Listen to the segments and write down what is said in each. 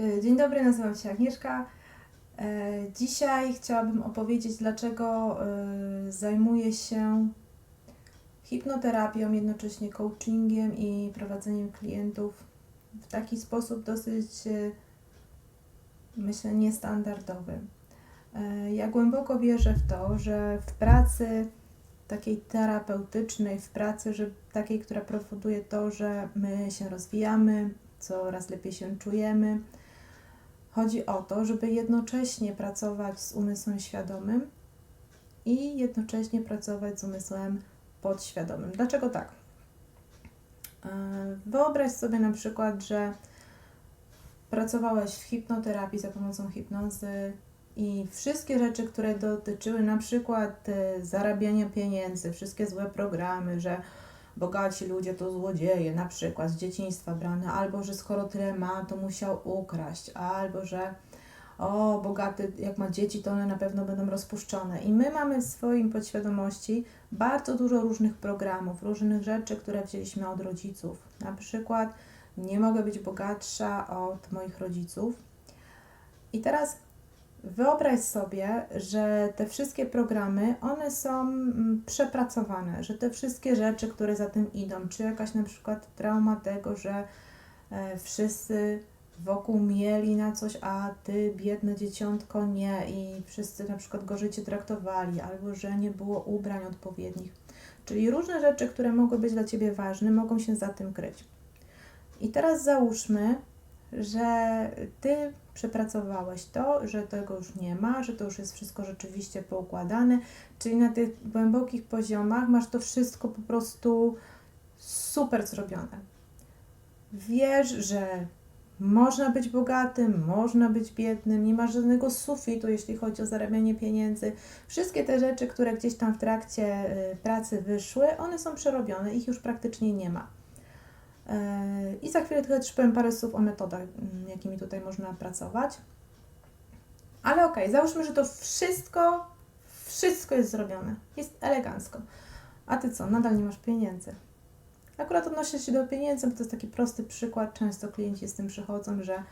Y, Dzień dobry, nazywam się Agnieszka. E, Dzisiaj chciałabym opowiedzieć, dlaczego y, zajmuję się hipnoterapią, jednocześnie coachingiem i prowadzeniem klientów w taki sposób dosyć, myślę, niestandardowy. E, Ja głęboko wierzę w to, że w pracy takiej terapeutycznej, w pracy, że takiej, która powoduje to, że my się rozwijamy, coraz lepiej się czujemy, Chodzi o to, żeby jednocześnie pracować z umysłem świadomym i jednocześnie pracować z umysłem podświadomym. Dlaczego tak? E, Wyobraź sobie na przykład, że pracowałeś w hipnoterapii za pomocą hipnozy i wszystkie rzeczy, które dotyczyły na przykład e, zarabiania pieniędzy, wszystkie złe programy, że bogaci ludzie to złodzieje, na przykład z dzieciństwa brane, albo że skoro tyle ma, to musiał ukraść, albo że o, bogaty, jak ma dzieci, to one na pewno będą rozpuszczone. I my mamy w swoim podświadomości bardzo dużo różnych programów, różnych rzeczy, które wzięliśmy od rodziców. Na przykład nie mogę być bogatsza od moich rodziców. I teraz Wyobraź sobie, że te wszystkie programy, one są mm, przepracowane, że te wszystkie rzeczy, które za tym idą, czy jakaś na przykład trauma tego, że e, wszyscy wokół mieli na coś, a ty biedne dzieciątko nie i wszyscy na przykład gorzej cię traktowali, albo że nie było ubrań odpowiednich. Czyli różne rzeczy, które mogły być dla ciebie ważne, mogą się za tym kryć. I teraz załóżmy, że ty przepracowałeś to, że tego już nie ma, że to już jest wszystko rzeczywiście poukładane, czyli na tych głębokich poziomach masz to wszystko po prostu super zrobione. Wiesz, że można być bogatym, można być biednym, nie masz żadnego sufitu, jeśli chodzi o zarabianie pieniędzy. Wszystkie te rzeczy, które gdzieś tam w trakcie y, pracy wyszły, one są przerobione, ich już praktycznie nie ma. E, I za chwilę też powiem parę słów o metodach, mm, jakimi tutaj można pracować. Ale okay, załóżmy, że to wszystko, wszystko jest zrobione. Jest elegancko. A ty co, nadal nie masz pieniędzy. Akurat odnoszę się do pieniędzy, bo to jest taki prosty przykład. Często klienci z tym przychodzą, że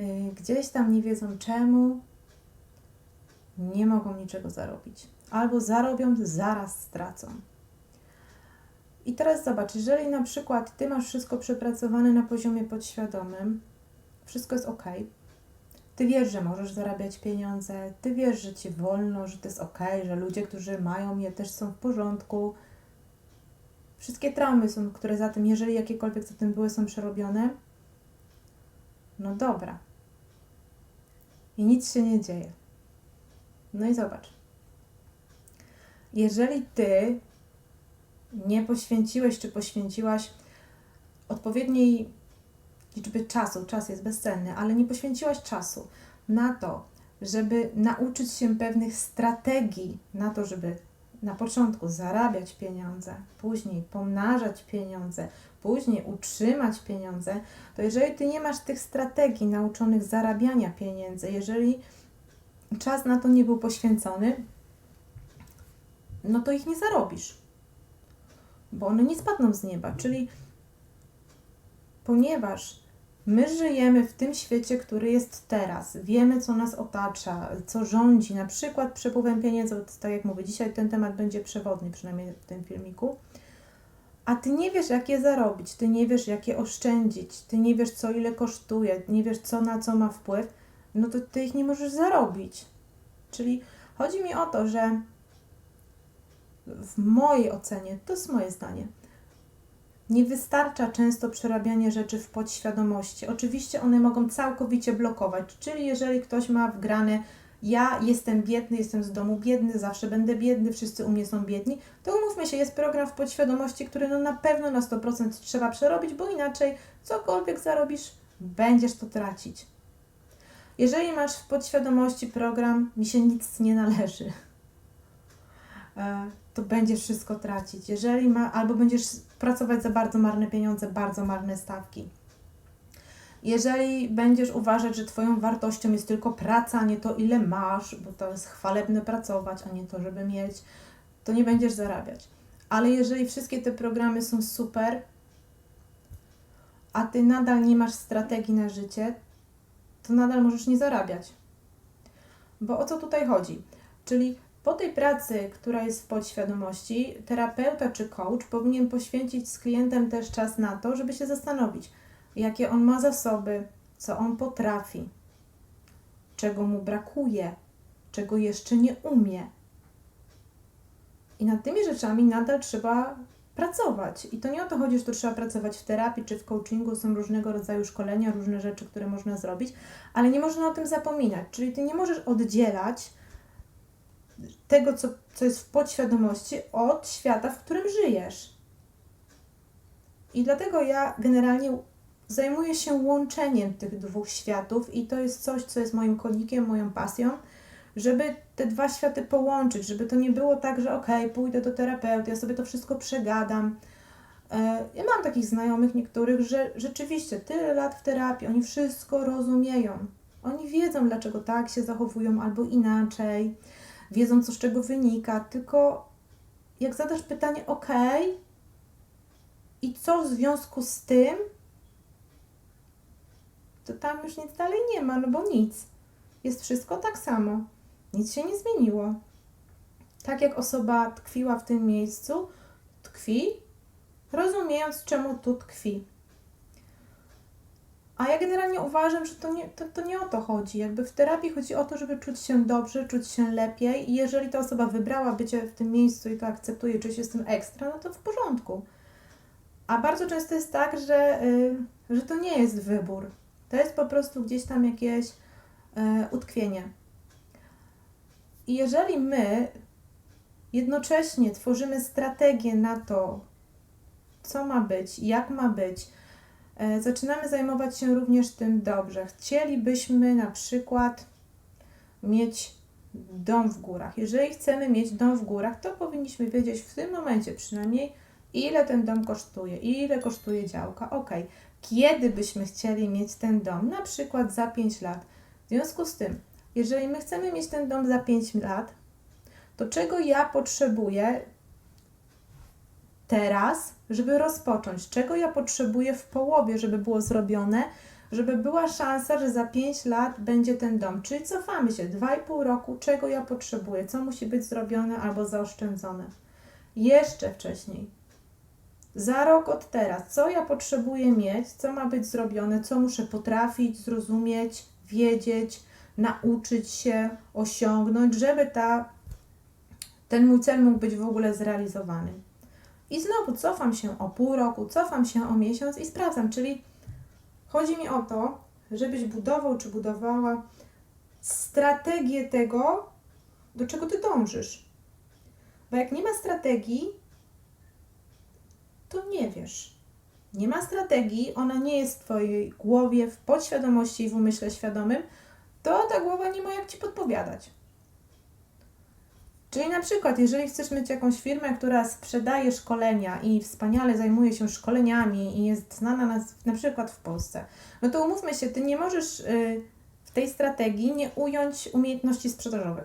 y, gdzieś tam nie wiedzą czemu nie mogą niczego zarobić. Albo zarobią, zaraz stracą. I teraz zobacz, jeżeli na przykład ty masz wszystko przepracowane na poziomie podświadomym, wszystko jest ok, ty wiesz, że możesz zarabiać pieniądze, ty wiesz, że ci wolno, że to jest ok, że ludzie, którzy mają je, też są w porządku. Wszystkie traumy są, które za tym, jeżeli jakiekolwiek za tym były, są przerobione. No dobra. I nic się nie dzieje. No i zobacz. Jeżeli ty nie poświęciłeś czy poświęciłaś odpowiedniej liczby czasu, czas jest bezcenny, ale nie poświęciłaś czasu na to, żeby nauczyć się pewnych strategii, na to, żeby na początku zarabiać pieniądze, później pomnażać pieniądze, później utrzymać pieniądze, to jeżeli ty nie masz tych strategii nauczonych zarabiania pieniędzy, jeżeli czas na to nie był poświęcony, no to ich nie zarobisz bo one nie spadną z nieba. Czyli ponieważ my żyjemy w tym świecie, który jest teraz, wiemy, co nas otacza, co rządzi, na przykład przepływem pieniędzy, tak jak mówię, dzisiaj ten temat będzie przewodni, przynajmniej w tym filmiku. A ty nie wiesz, jak je zarobić, ty nie wiesz, jak je oszczędzić, ty nie wiesz, co ile kosztuje, nie wiesz, co na co ma wpływ, no to ty ich nie możesz zarobić. Czyli chodzi mi o to, że w mojej ocenie, to jest moje zdanie, nie wystarcza często przerabianie rzeczy w podświadomości. Oczywiście one mogą całkowicie blokować, czyli jeżeli ktoś ma wgrane ja jestem biedny, jestem z domu biedny, zawsze będę biedny, wszyscy u mnie są biedni, to umówmy się, jest program w podświadomości, który no na pewno na 100% trzeba przerobić, bo inaczej cokolwiek zarobisz, będziesz to tracić. Jeżeli masz w podświadomości program, mi się nic nie należy, e, to będziesz wszystko tracić. Jeżeli ma, albo będziesz pracować za bardzo marne pieniądze, bardzo marne stawki. Jeżeli będziesz uważać, że Twoją wartością jest tylko praca, a nie to, ile masz, bo to jest chwalebne pracować, a nie to, żeby mieć, to nie będziesz zarabiać. Ale jeżeli wszystkie te programy są super, a Ty nadal nie masz strategii na życie, to nadal możesz nie zarabiać. Bo o co tutaj chodzi? Czyli po tej pracy, która jest w podświadomości, terapeuta czy coach powinien poświęcić z klientem też czas na to, żeby się zastanowić, jakie on ma zasoby, co on potrafi, czego mu brakuje, czego jeszcze nie umie. I nad tymi rzeczami nadal trzeba pracować. I to nie o to chodzi, że to trzeba pracować w terapii czy w coachingu, są różnego rodzaju szkolenia, różne rzeczy, które można zrobić, ale nie można o tym zapominać. Czyli ty nie możesz oddzielać tego, co, co jest w podświadomości, od świata, w którym żyjesz. I dlatego ja generalnie zajmuję się łączeniem tych dwóch światów, i to jest coś, co jest moim konikiem, moją pasją, żeby te dwa światy połączyć, żeby to nie było tak, że okej, pójdę do terapeuty, ja sobie to wszystko przegadam. E, ja mam takich znajomych niektórych, że rzeczywiście tyle lat w terapii, oni wszystko rozumieją. Oni wiedzą, dlaczego tak się zachowują albo inaczej wiedzą, co z czego wynika, tylko jak zadasz pytanie, ok, i co w związku z tym, to tam już nic dalej nie ma, no bo nic. Jest wszystko tak samo. Nic się nie zmieniło. Tak jak osoba tkwiła w tym miejscu, tkwi, rozumiejąc, czemu tu tkwi. A ja generalnie uważam, że to nie, to, to nie o to chodzi. Jakby w terapii chodzi o to, żeby czuć się dobrze, czuć się lepiej i jeżeli ta osoba wybrała bycie w tym miejscu i to akceptuje, czuć się z tym ekstra, no to w porządku. A bardzo często jest tak, że, yy, że to nie jest wybór. To jest po prostu gdzieś tam jakieś yy, utkwienie. I jeżeli my jednocześnie tworzymy strategię na to, co ma być, jak ma być, zaczynamy zajmować się również tym dobrze. Chcielibyśmy na przykład mieć dom w górach. Jeżeli chcemy mieć dom w górach, to powinniśmy wiedzieć w tym momencie przynajmniej, ile ten dom kosztuje, ile kosztuje działka. Ok, kiedy byśmy chcieli mieć ten dom? Na przykład za 5 lat. W związku z tym, jeżeli my chcemy mieć ten dom za 5 lat, to czego ja potrzebuję teraz, żeby rozpocząć, czego ja potrzebuję w połowie, żeby było zrobione, żeby była szansa, że za 5 lat będzie ten dom. Czyli cofamy się 2,5 roku, czego ja potrzebuję, co musi być zrobione albo zaoszczędzone. Jeszcze wcześniej. Za rok od teraz, co ja potrzebuję mieć, co ma być zrobione, co muszę potrafić, zrozumieć, wiedzieć, nauczyć się, osiągnąć, żeby ta, ten mój cel mógł być w ogóle zrealizowany. I znowu cofam się o pół roku, cofam się o miesiąc i sprawdzam. Czyli chodzi mi o to, żebyś budował czy budowała strategię tego, do czego ty dążysz. Bo jak nie ma strategii, to nie wiesz. Nie ma strategii, ona nie jest w Twojej głowie, w podświadomości i w umyśle świadomym, to ta głowa nie ma jak Ci podpowiadać. Czyli na przykład, jeżeli chcesz mieć jakąś firmę, która sprzedaje szkolenia i wspaniale zajmuje się szkoleniami i jest znana na, na przykład w Polsce, no to umówmy się, ty nie możesz y, w tej strategii nie ująć umiejętności sprzedażowych.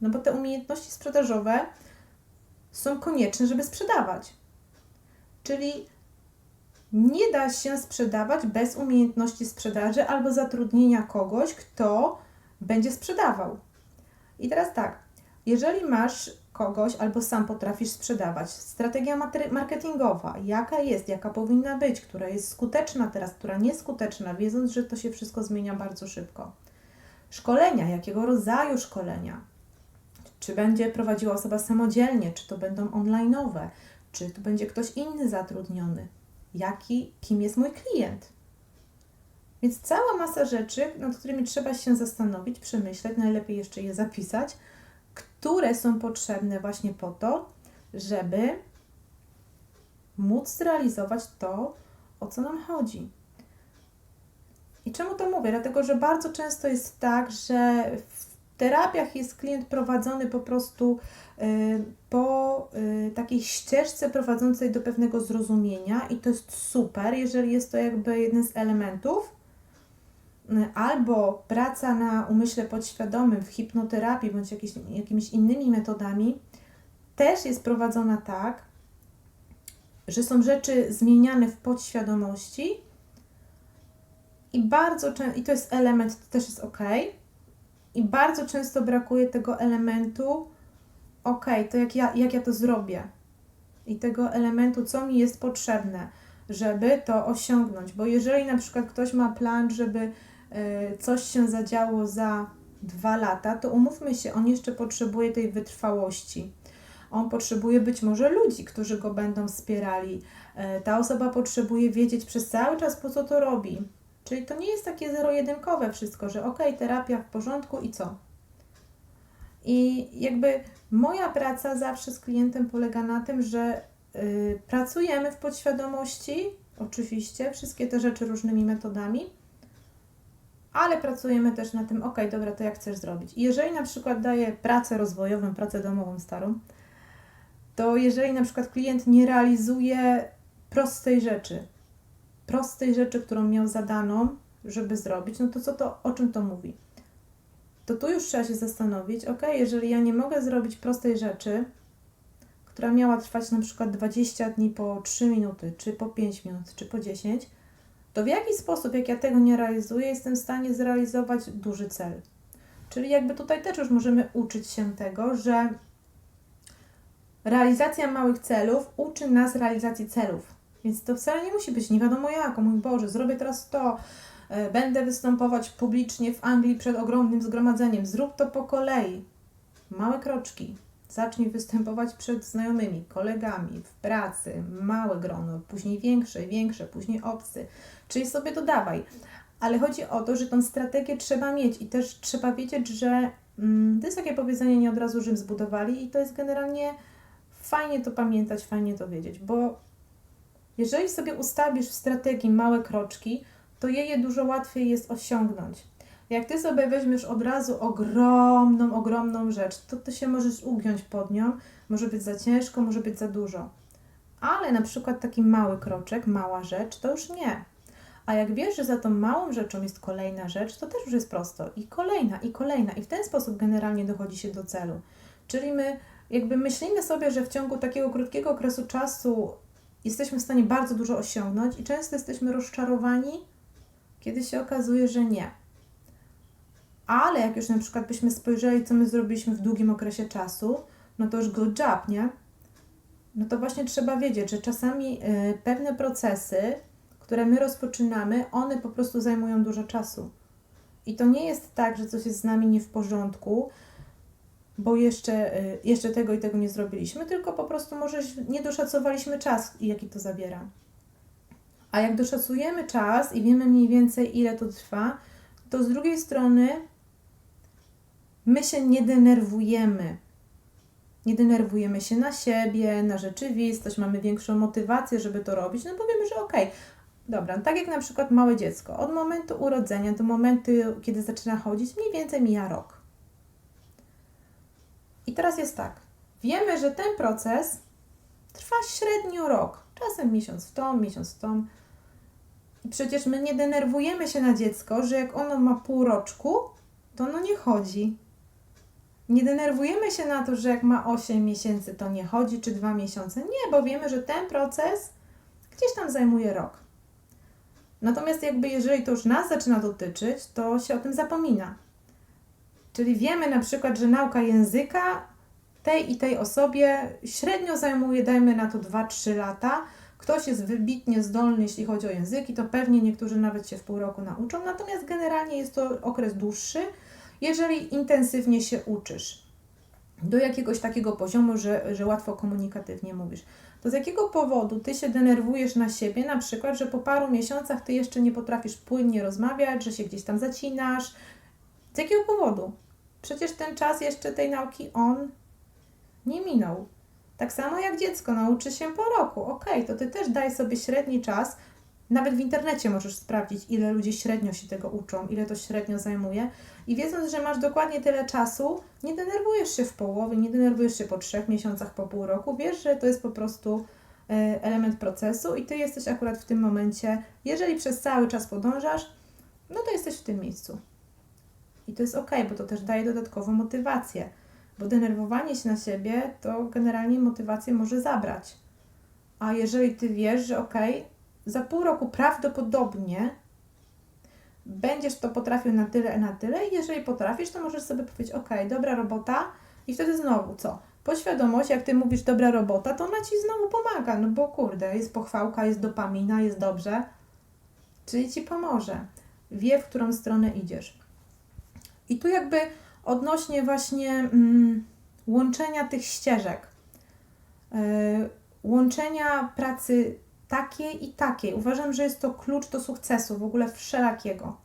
No bo te umiejętności sprzedażowe są konieczne, żeby sprzedawać. Czyli nie da się sprzedawać bez umiejętności sprzedaży albo zatrudnienia kogoś, kto będzie sprzedawał. I teraz tak, jeżeli masz kogoś albo sam potrafisz sprzedawać, strategia marketingowa, jaka jest, jaka powinna być, która jest skuteczna teraz, która nieskuteczna, wiedząc, że to się wszystko zmienia bardzo szybko. Szkolenia, jakiego rodzaju szkolenia? Czy będzie prowadziła osoba samodzielnie, czy to będą online'owe, czy to będzie ktoś inny zatrudniony? Jaki, kim jest mój klient? Więc cała masa rzeczy, nad którymi trzeba się zastanowić, przemyśleć, najlepiej jeszcze je zapisać, które są potrzebne właśnie po to, żeby móc zrealizować to, o co nam chodzi. I czemu to mówię? Dlatego, że bardzo często jest tak, że w terapiach jest klient prowadzony po prostu y, po y, takiej ścieżce prowadzącej do pewnego zrozumienia, i to jest super, jeżeli jest to jakby jeden z elementów albo praca na umyśle podświadomym w hipnoterapii bądź jakieś, jakimiś innymi metodami też jest prowadzona tak, że są rzeczy zmieniane w podświadomości I bardzo często, i to jest element, to też jest ok. I bardzo często brakuje tego elementu, ok, to jak ja, jak ja to zrobię. I tego elementu, co mi jest potrzebne, żeby to osiągnąć. Bo jeżeli na przykład ktoś ma plan, żeby coś się zadziało za dwa lata, to umówmy się, on jeszcze potrzebuje tej wytrwałości. On potrzebuje być może ludzi, którzy go będą wspierali. Y, ta osoba potrzebuje wiedzieć przez cały czas, po co to robi. Czyli to nie jest takie zero-jedynkowe wszystko, że ok, terapia w porządku i co? I jakby moja praca zawsze z klientem polega na tym, że yy, pracujemy w podświadomości, oczywiście, wszystkie te rzeczy różnymi metodami, ale pracujemy też na tym, ok, dobra, to jak chcesz zrobić. I jeżeli na przykład daję pracę rozwojową, pracę domową starą, to jeżeli na przykład klient nie realizuje prostej rzeczy, prostej rzeczy, którą miał zadaną, żeby zrobić, no to co to, o czym to mówi? To tu już trzeba się zastanowić, ok, jeżeli ja nie mogę zrobić prostej rzeczy, która miała trwać na przykład 20 dni po 3 minuty, czy po 5 minut, czy po 10, to w jaki sposób, jak ja tego nie realizuję, jestem w stanie zrealizować duży cel. Czyli jakby tutaj też już możemy uczyć się tego, że realizacja małych celów uczy nas realizacji celów. Więc to wcale nie musi być nie wiadomo jak, o mój Boże, zrobię teraz to, e, będę występować publicznie w Anglii przed ogromnym zgromadzeniem. Zrób to po kolei. Małe kroczki. Zacznij występować przed znajomymi, kolegami, w pracy, małe grono, później większe, większe, później obcy. Czyli sobie dodawaj. Ale chodzi o to, że tą strategię trzeba mieć i też trzeba wiedzieć, że mm, to jest takie powiedzenie, nie od razu Rzym zbudowali i to jest generalnie fajnie to pamiętać, fajnie to wiedzieć, bo jeżeli sobie ustawisz w strategii małe kroczki, to je, je dużo łatwiej jest osiągnąć. Jak ty sobie weźmiesz od razu ogromną, ogromną rzecz, to ty się możesz ugiąć pod nią, może być za ciężko, może być za dużo. Ale na przykład taki mały kroczek, mała rzecz, to już nie. A jak wiesz, że za tą małą rzeczą jest kolejna rzecz, to też już jest prosto. I kolejna, i kolejna. I w ten sposób generalnie dochodzi się do celu. Czyli my jakby myślimy sobie, że w ciągu takiego krótkiego okresu czasu jesteśmy w stanie bardzo dużo osiągnąć i często jesteśmy rozczarowani, kiedy się okazuje, że nie. Ale jak już na przykład byśmy spojrzeli, co my zrobiliśmy w długim okresie czasu, no to już good job, nie? No to właśnie trzeba wiedzieć, że czasami y, pewne procesy, które my rozpoczynamy, one po prostu zajmują dużo czasu. I to nie jest tak, że coś jest z nami nie w porządku, bo jeszcze, y, jeszcze tego i tego nie zrobiliśmy, tylko po prostu może nie doszacowaliśmy czas, jaki to zabiera. A jak doszacujemy czas i wiemy mniej więcej, ile to trwa, to z drugiej strony my się nie denerwujemy. Nie denerwujemy się na siebie, na rzeczywistość, mamy większą motywację, żeby to robić, no bo wiemy, że okej, okay, dobra, tak jak na przykład małe dziecko, od momentu urodzenia do momentu, kiedy zaczyna chodzić, mniej więcej mija rok. I teraz jest tak. Wiemy, że ten proces trwa średnio rok, czasem miesiąc w tą, miesiąc w tą. I przecież my nie denerwujemy się na dziecko, że jak ono ma pół roczku, to ono nie chodzi. Nie denerwujemy się na to, że jak ma 8 miesięcy, to nie chodzi, czy 2 miesiące. Nie, bo wiemy, że ten proces gdzieś tam zajmuje rok. Natomiast jakby jeżeli to już nas zaczyna dotyczyć, to się o tym zapomina. Czyli wiemy na przykład, że nauka języka tej i tej osobie średnio zajmuje, dajmy na to 2-3 lata. Ktoś jest wybitnie zdolny, jeśli chodzi o języki, to pewnie niektórzy nawet się w pół roku nauczą, natomiast generalnie jest to okres dłuższy, jeżeli intensywnie się uczysz do jakiegoś takiego poziomu, że, że łatwo komunikatywnie mówisz. To z jakiego powodu ty się denerwujesz na siebie, na przykład, że po paru miesiącach ty jeszcze nie potrafisz płynnie rozmawiać, że się gdzieś tam zacinasz? Z jakiego powodu? Przecież ten czas jeszcze tej nauki on nie minął. Tak samo jak dziecko nauczy się po roku. Ok, to ty też daj sobie średni czas. Nawet w internecie możesz sprawdzić, ile ludzie średnio się tego uczą, ile to średnio zajmuje. I wiedząc, że masz dokładnie tyle czasu, nie denerwujesz się w połowie, nie denerwujesz się po trzech miesiącach, po pół roku. Wiesz, że to jest po prostu e, element procesu i ty jesteś akurat w tym momencie, jeżeli przez cały czas podążasz, no to jesteś w tym miejscu. I to jest ok, bo to też daje dodatkową motywację. Bo denerwowanie się na siebie to generalnie motywację może zabrać. A jeżeli ty wiesz, że ok, za pół roku prawdopodobnie będziesz to potrafił na tyle, na tyle i jeżeli potrafisz, to możesz sobie powiedzieć, ok, dobra robota i wtedy znowu co? Podświadomość, jak Ty mówisz dobra robota, to ona Ci znowu pomaga, no bo kurde, jest pochwałka, jest dopamina, jest dobrze, czyli Ci pomoże. Wie, w którą stronę idziesz. I tu jakby odnośnie właśnie mm, łączenia tych ścieżek, yy, łączenia pracy takiej i takiej. Uważam, że jest to klucz do sukcesu w ogóle wszelakiego.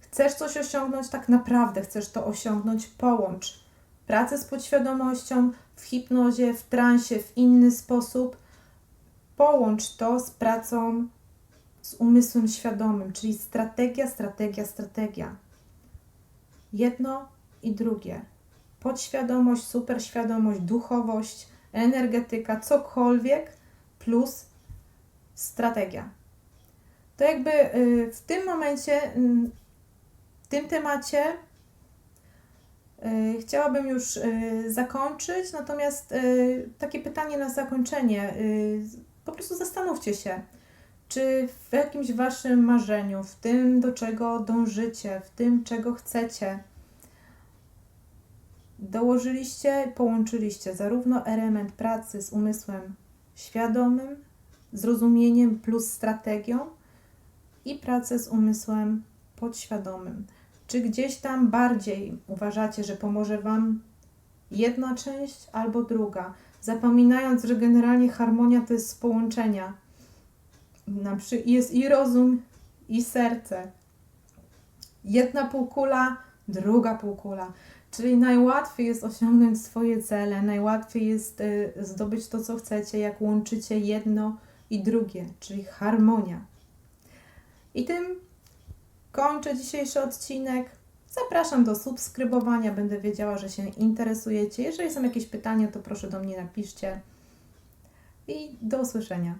Chcesz coś osiągnąć, tak naprawdę chcesz to osiągnąć, połącz pracę z podświadomością, w hipnozie, w transie, w inny sposób. Połącz to z pracą z umysłem świadomym, czyli strategia, strategia, strategia. Jedno i drugie. Podświadomość, superświadomość, duchowość, energetyka, cokolwiek plus strategia. To jakby y, w tym momencie, y, w tym temacie y, chciałabym już zakończyć, natomiast takie pytanie na zakończenie. Po prostu zastanówcie się, czy w jakimś waszym marzeniu, w tym, do czego dążycie, w tym, czego chcecie, dołożyliście, połączyliście zarówno element pracy z umysłem świadomym, zrozumieniem plus strategią i pracę z umysłem podświadomym. Czy gdzieś tam bardziej uważacie, że pomoże Wam jedna część albo druga, zapominając, że generalnie harmonia to jest z połączenia. Jest i rozum, i serce. Jedna półkula, druga półkula. Czyli najłatwiej jest osiągnąć swoje cele, najłatwiej jest y, zdobyć to, co chcecie, jak łączycie jedno i drugie, czyli harmonia. I tym kończę dzisiejszy odcinek. Zapraszam do subskrybowania, będę wiedziała, że się interesujecie. Jeżeli są jakieś pytania, to proszę do mnie napiszcie. I do usłyszenia.